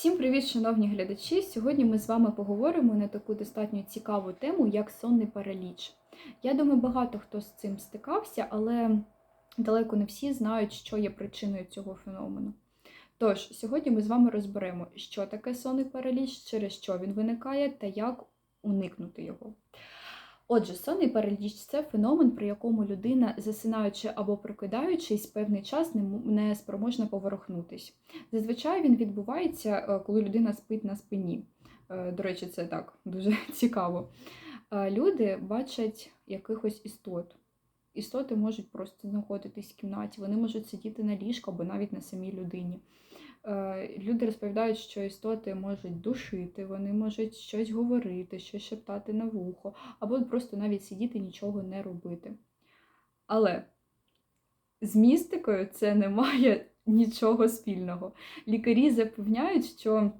Всім привіт, шановні глядачі! Сьогодні ми з вами поговоримо на таку достатньо цікаву тему, як сонний параліч. Я думаю, багато хто з цим стикався, але далеко не всі знають, що є причиною цього феномену. Тож, сьогодні ми з вами розберемо, що таке сонний параліч, через що він виникає та як уникнути його. Отже, сонний параліч це феномен, при якому людина, засинаючи або прокидаючись, певний час не, спроможна поворухнутись. Зазвичай він відбувається, е, коли людина спить на спині. Е, До речі, це так дуже цікаво. Е, Люди бачать якихось істот. Істоти можуть просто знаходитись в кімнаті, вони можуть сидіти на ліжку або навіть на самій людині. Е, Люди розповідають, що істоти можуть душити, вони можуть щось говорити, щось шептати на вухо, або просто навіть сидіти нічого не робити. Але з містикою це не має нічого спільного. Лікарі запевняють, що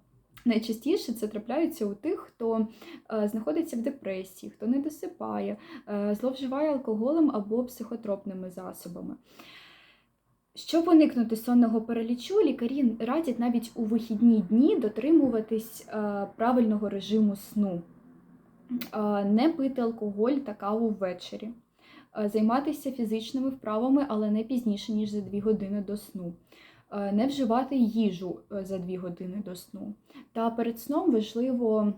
найчастіше це трапляється у тих, хто е, знаходиться в депресії, хто не досипає, е, зловживає алкоголем або психотропними засобами. Щоб уникнути сонного паралічу, лікарі радять навіть у вихідні дні дотримуватись е, правильного режиму сну, Е, не пити алкоголь та каву ввечері, Е, займатися фізичними вправами, але не пізніше, ніж за 2 години до сну, не вживати їжу за 2 години до сну. Та перед сном важливо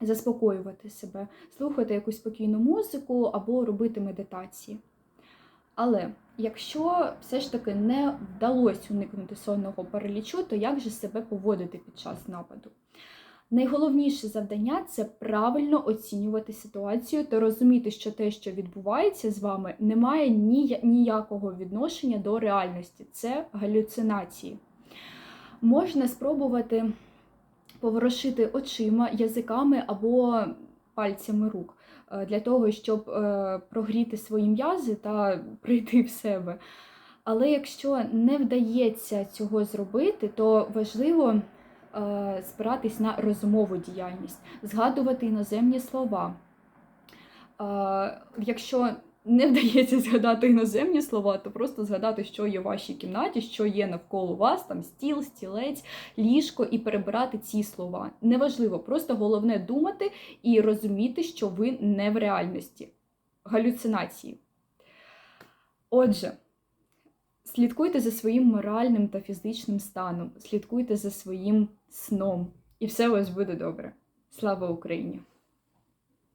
заспокоювати себе, слухати якусь спокійну музику або робити медитації. Але якщо все ж таки не вдалося уникнути сонного паралічу, то як же себе поводити під час нападу? Найголовніше завдання це правильно оцінювати ситуацію та розуміти, що те, що відбувається з вами, не має ніякого відношення до реальності. Це галюцинації. Можна спробувати поворушити очима, язиками або пальцями рук е, для того, щоб е, прогріти свої м'язи та прийти в себе. Але якщо не вдається цього зробити, то важливо е, спиратись на розумову діяльність, згадувати іноземні слова. Якщо не вдається згадати іноземні слова, то просто згадати, що є в вашій кімнаті, що є навколо вас, там стіл, стілець, ліжко, і перебирати ці слова. Неважливо, просто головне думати і розуміти, що ви не в реальності. Галюцинації. Отже, слідкуйте за своїм моральним та фізичним станом, слідкуйте за своїм сном, і все у вас буде добре. Слава Україні!